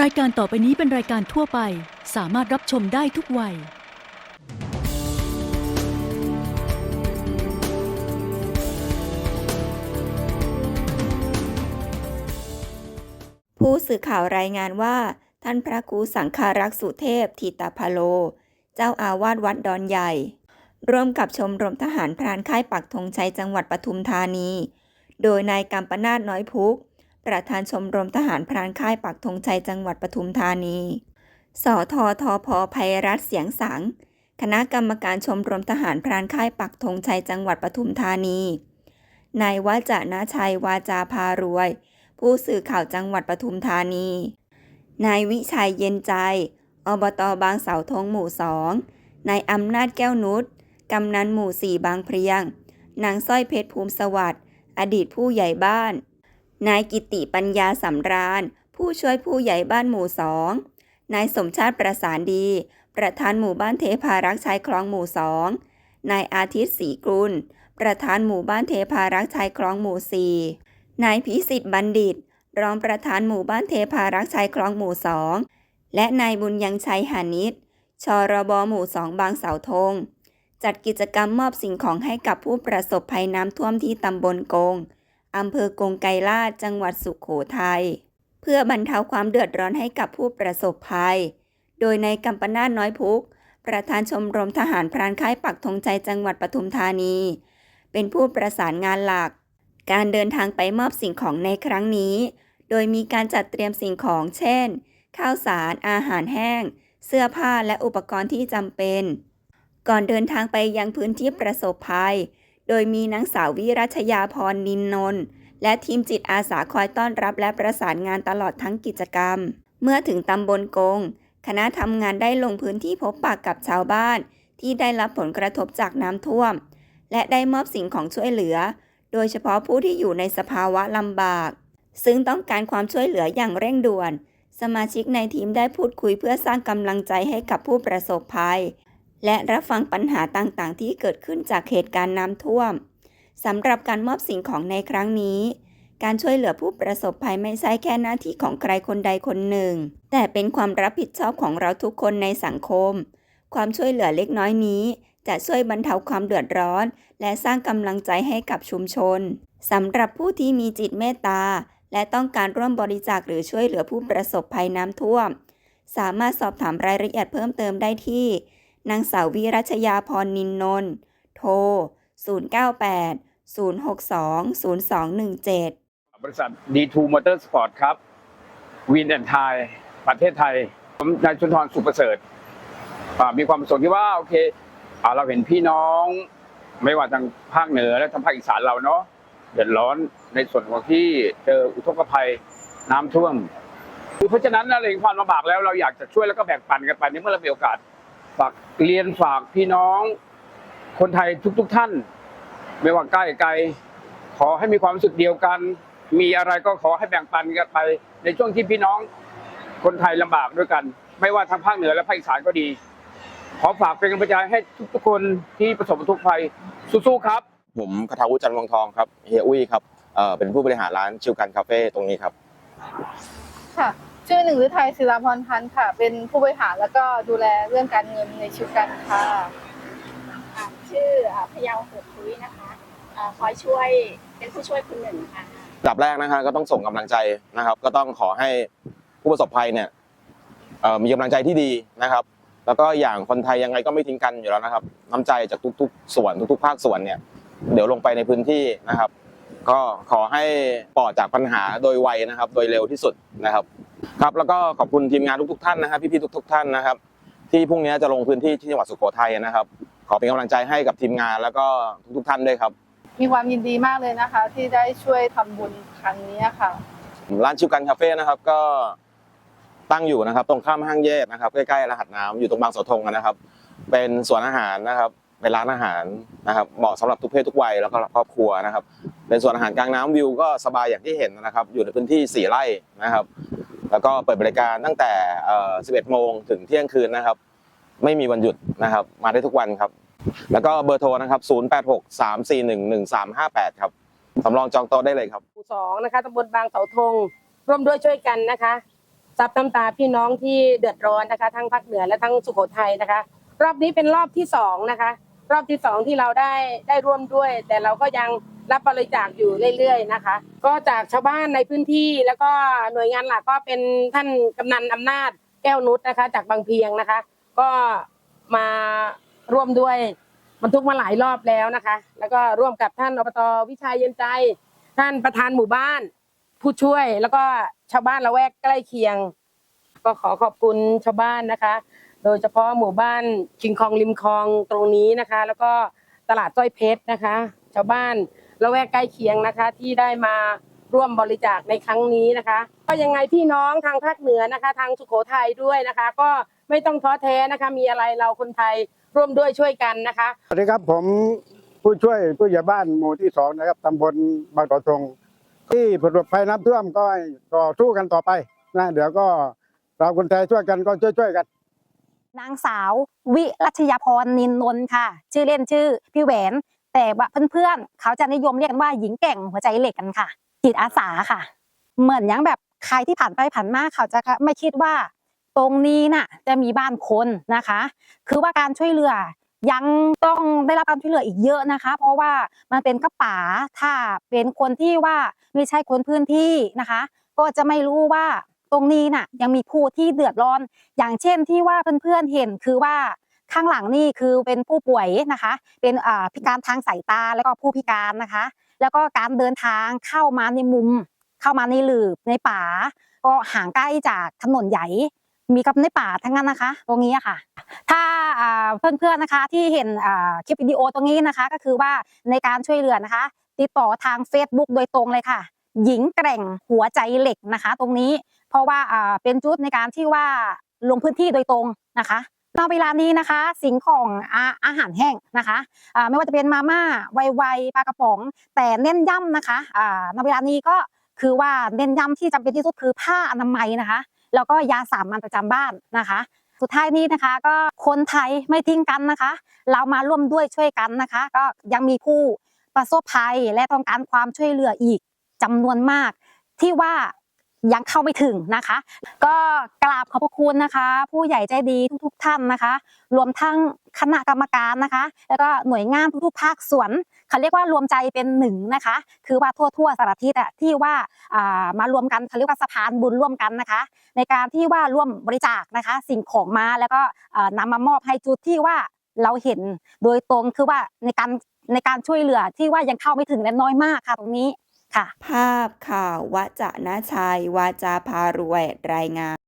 รายการต่อไปนี้เป็นรายการทั่วไป สามารถรับชมได้ทุกวัย ผู้สื่อข่าวรายงานว่า ท่านพระครูสังฆารักษ์สุเทพทิตาพโล เจ้าอาวาสวัดดอนใหญ่ ร่วมกับชมรมทหารพรานค่ายปักธงชัยจังหวัดปทุมธานี โดยนายกัมปนาตน้อยพุก ประธานชมรมทหารพรานค่ายปักธงชัยจังหวัดปทุมธานี สททพภัยรัฐเสียงสัง คณะกรรมการชมรมทหารพรานค่ายปักธงชัยจังหวัดปทุมธานี นายวาจนาชัยวาจาพารวย ผู้สื่อข่าวจังหวัดปทุมธานี นายวิชัยเย็นใจ อบตบางเสาธงหมู่สอง นายอำนาจแก้วนุชกำนันหมู่สี่บางเพลียง นางสร้อยเพชรภูมิสวัสดิ์ อดีตผู้ใหญ่บ้าน นายกิติปัญญาสำราญ ผู้ช่วยผู้ใหญ่บ้านหมู่สอง นายสมชาติประสานดี ประธานหมู่บ้านเทพารักษ์ชายคลองหมู่สองนายอาทิตย์ศรีกรุลประธานหมู่บ้านเทพารักษ์ชายคลองหมู่สี่นายพิสิทธิ์บัณฑิต รองประธานหมู่บ้านเทพารักษ์ชายคลองหมู่สองและนายบุญยังชัยหานิชชรบหมู่สองบางเสาธง จัดกิจกรรมมอบสิ่งของให้กับผู้ประสบภัยน้ำท่วมที่ตำบลกง อำเภอกงไกรลาจังหวัดสุขโขทัยเพื่อบรรเทาความเดือดร้อนให้กับผู้ประสบภัย โดยในกัมปนาตน้อยพุก ประธานชมรมทหารพรานค่ายปักธงใจจังหวัดปทุมธานี เป็นผู้ประสานงานหลัก การเดินทางไปมอบสิ่งของในครั้งนี้ โดยมีการจัดเตรียมสิ่งของ เช่น ข้าวสาร อาหารแห้ง เสื้อผ้าและอุปกรณ์ที่จำเป็น ก่อนเดินทางไปยังพื้นที่ประสบภัย ดยมีนางสาววิรัชยาพรนินนนท์และทีมจิตอาสาคอยต้อนรับและประสานงานตลอดทั้งกิจกรรม เมื่อถึงตำบลกง คณะทำงานได้ลงพื้นที่พบปะกับชาวบ้าน ที่ได้รับผลกระทบจากน้ำท่วม และได้มอบสิ่งของช่วยเหลือ โดยเฉพาะผู้ที่อยู่ในสภาวะลำบาก ซึ่งต้องการความช่วยเหลืออย่างเร่งด่วน สมาชิกในทีมได้พูดคุยเพื่อสร้างกำลังใจให้กับผู้ประสบภัย และรับฟังปัญหาต่างๆ ที่เกิดขึ้นจากเหตุการณ์น้ำท่วมสำหรับการมอบสิ่งของในครั้งนี้ การช่วยเหลือผู้ประสบภัยไม่ใช่แค่หน้าที่ของใครคนใดคนหนึ่ง แต่เป็นความรับผิดชอบของเราทุกคนในสังคม ความช่วยเหลือเล็กน้อยนี้ จะช่วยบรรเทาความเดือดร้อน และสร้างกำลังใจให้กับชุมชนสำหรับผู้ที่มีจิตเมตตา และต้องการร่วมบริจาคหรือช่วยเหลือผู้ประสบภัยน้ำท่วม สามารถสอบถามรายละเอียดเพิ่มเติมได้ที่ นางสาววิรัชยาพรนินนนท์โทร 098 062 0217 บริษัท D2 Motorsport ครับวินแอนไทยประเทศไทย ผมนายชุนทรสุประเสริฐมีความประสงค์ที่ว่าโอเคอเราเห็นพี่น้องไม่ว่าทางภาคเหนือและทางภาคอีสานเราเนาะเดือดร้อนในส่วนของที่เจออุทกภัยน้ำท่วมเพราะฉะนั้นเราเห็นความลำบากแล้วเราอยากจะช่วยแล้วก็แบ่งปันกันไปในเมื่อเรามีโอกาส ฝากเรียนฝากพี่น้อง คนไทยทุกๆท่าน ไม่ว่าใกล้ไกล ขอให้มีความรู้สึกเดียวกัน มีอะไรก็ขอให้แบ่งปันกันไป ในช่วงที่พี่น้อง คนไทยลำบากด้วยกัน ไม่ว่าทางภาคเหนือและภาคอีสานก็ดี ขอฝากเป็นกำลังใจให้ทุกๆคนที่ประสบอุทกภัยสู้ๆครับ ผมคทาวุฒิจันทร์วังทองครับเฮียอุ้ยครับเอ่อเป็นผู้บริหารร้านชิวกันคาเฟ่ตรงนี้ครับค่ะ ชื่อหนึ่งฤทัยศิลาพรพันธ์ค่ะ เป็นผู้บริหารแล้วก็ดูแลเรื่องการเงินในชิวกันค่ะค่ะชื่ออ่าพยาวเกิดคุยนะคะอ่าคอยช่วยเป็นผู้ช่วยคุณหนึ่งค่ะอันดับแรกนะครับก็ต้องส่งกำลังใจนะครับ ก็ต้องขอให้ผู้ประสบภัยเนี่ยเอ่อมีกำลังใจที่ดีนะครับ แล้วก็อย่างคนไทยยังไงก็ไม่ทิ้งกันอยู่แล้วนะครับน้ำใจจากทุก ๆ ส่วนทุก ๆ ภาคส่วนเนี่ยเดี๋ยวลงไปในพื้นที่นะครับ ก็ขอให้ปลอดจากปัญหาโดยไวนะครับ โดยเร็วที่สุดนะครับ ครับแล้วก็ขอบคุณทีมงานทุกๆท่านนะครับพี่ๆทุก ๆ ท่านนะครับ ที่พรุ่งนี้จะลงพื้นที่ที่จังหวัดสุโขทัยนะครับ ขอเป็นกำลังใจให้กับทีมงานแล้วก็ทุกๆท่านด้วยครับ มีความยินดีมากเลยนะคะ ที่ได้ช่วยทำบุญครั้งนี้ค่ะ ร้านชิวกันคาเฟ่นะครับก็ตั้งอยู่นะครับ ตรงข้ามห้างแยกนะครับใกล้ๆรหัสน้ำอยู่ตรงบางเสาธงนะครับ เป็นสวนอาหารนะครับเป็นร้านอาหารนะครับเหมาะสำหรับทุกเพศทุกวัยแล้วก็ครอบครัวนะครับ เป็นสวนอาหารกลางน้ำวิวก็สบายอย่างที่เห็นนะครับ อยู่ในพื้นที่สี่ไร่นะครับ แล้วก็เปิดบริการตั้งแต่เอ่อ11 โมงถึงเที่ยงคืนนะครับ ไม่มีวันหยุดนะครับ มาได้ทุกวันครับ แล้วก็เบอร์โทรนะครับ 0863411358 ครับสำรองจองโต๊ะได้เลยครับ หมู่สองนะคะตำบลบางเสาธงร่วมด้วยช่วยกันนะคะซับน้ำตาพี่น้องที่เดือดร้อนนะคะ ทั้งภาคเหนือและทั้งสุโขทัยนะคะ รอบนี้เป็นรอบที่สองนะคะ รอบที่สองที่เราได้ได้ร่วมด้วย แต่เราก็ยัง รับบริจาคอยู่เรื่อยๆนะคะ ก็จากชาวบ้านในพื้นที่แล้วก็หน่วยงานหลักก็เป็นท่านกำนันอำนาจแก้วนุชนะคะ จากบางเพียงนะคะ ก็มาร่วมด้วยบรรทุกมาหลายรอบแล้วนะคะ แล้วก็ร่วมกับท่านอบตวิชัยเย็นใจ ท่านประธานหมู่บ้าน ผู้ช่วยแล้วก็ชาวบ้านละแวกใกล้เคียง ก็ขอขอบคุณชาวบ้านนะคะ โดยเฉพาะหมู่บ้านคิงคองริมคลองตรงนี้นะคะ แล้วก็ตลาดจ้อยเพชรนะคะ ชาวบ้าน ละแวกใกล้เคียงนะคะ ที่ได้มาร่วมบริจาคในครั้งนี้นะคะ ก็ยังไงพี่น้องทางภาคเหนือนะคะ ทางสุโขทัยด้วยนะคะ ก็ไม่ต้องท้อแท้นะคะ มีอะไรเราคนไทยร่วมด้วยช่วยกันนะคะสวัสดีครับผมผู้ช่วยผู้ใหญ่บ้านหมู่ที่สองนะครับตำบลบางต่อทงที่ประสบภัยน้ำท่วมก็ให้ต่อสู้กันต่อไปนะเดี๋ยวก็เราคนไทยช่วยกันก็ช่วยๆกันนางสาว วิรัชยาพรนินนนท์ค่ะ ชื่อเล่นชื่อพี่แหวน แต่ว่าเพื่อนๆเขาจะนิยมเรียกกันว่าหญิงแก่งหัวใจเหล็กกันค่ะ จิตอาสาค่ะ เหมือนอย่างแบบใครที่ผ่านไปผ่านมาเขาจะไม่คิดว่า ตรงนี้น่ะจะมีบ้านคนนะคะ คือว่าการช่วยเหลือยังต้องได้รับการช่วยเหลืออีกเยอะนะคะ เพราะว่ามันเป็นกระป๋าถ้าเป็นคนที่ว่าไม่ใช่คนพื้นที่นะคะ ก็จะไม่รู้ว่าตรงนี้น่ะยังมีผู้ที่เดือดร้อน อย่างเช่นที่ว่าเพื่อนๆเห็นคือว่า ข้างหลังนี่คือเป็นผู้ป่วยนะคะ เป็นพิการทางสายตาแล้วก็ผู้พิการนะคะ แล้วก็การเดินทางเข้ามาในมุม เข้ามาในหลืบในป่า ก็ห่างใกล้จากถนนใหญ่มีกับในป่าทั้งนั้นนะคะ ตรงนี้อะค่ะ ถ้าอ่าเพื่อนๆนะคะที่เห็นคลิปวิดีโอตรงนี้นะคะ ก็คือว่าในการช่วยเหลือนะคะ ติดต่อทาง Facebook โดยตรงเลยค่ะ หญิงแกร่งหัวใจเหล็กนะคะ ตรงนี้เพราะว่าเป็นจุดในการที่ว่าลงพื้นที่โดยตรงนะคะ ณเวลานี้นะคะ สิ่งของอาอาหารแห้งนะคะอ่าไม่ว่าจะเป็นมาม่าไวๆปลากระป๋อง แต่เน้นย้ำนะคะอ่าณเวลานี้ก็คือว่าเน้นย้ำที่จำเป็นที่สุดคือผ้าอนามัยนะคะ แล้วก็ยาสามัญประจำบ้านนะคะสุดท้ายนี้นะคะก็คนไทยไม่ทิ้งกันนะคะ เรามาร่วมด้วยช่วยกันนะคะ ก็ยังมีผู้ประสบภัยและต้องการความช่วยเหลืออีกจำนวนมาก ที่ว่า ยังเข้าไม่ถึงนะคะ ก็กราบขอบพระคุณนะคะ ผู้ใหญ่ใจดีทุกๆท่านนะคะ รวมทั้งคณะกรรมการนะคะ แล้วก็หน่วยงานทุกๆภาคส่วนเขาเรียกว่ารวมใจเป็นหนึ่งนะคะ คือว่าทั่วๆสารทิศที่ว่าอ่ามารวมกันเขาเรียกว่าสะพานบุญร่วมกันนะคะ ในการที่ว่าร่วมบริจาคนะคะ สิ่งของมาแล้วก็เอ่อนำมามอบให้จุดที่ว่าเราเห็นโดยตรงคือว่าในการในการช่วยเหลือที่ว่ายังเข้าไม่ถึงและน้อยมากค่ะตรงนี้ ค่ะ ภาพข่าววจนะชัย วาจาพารวย รายงาน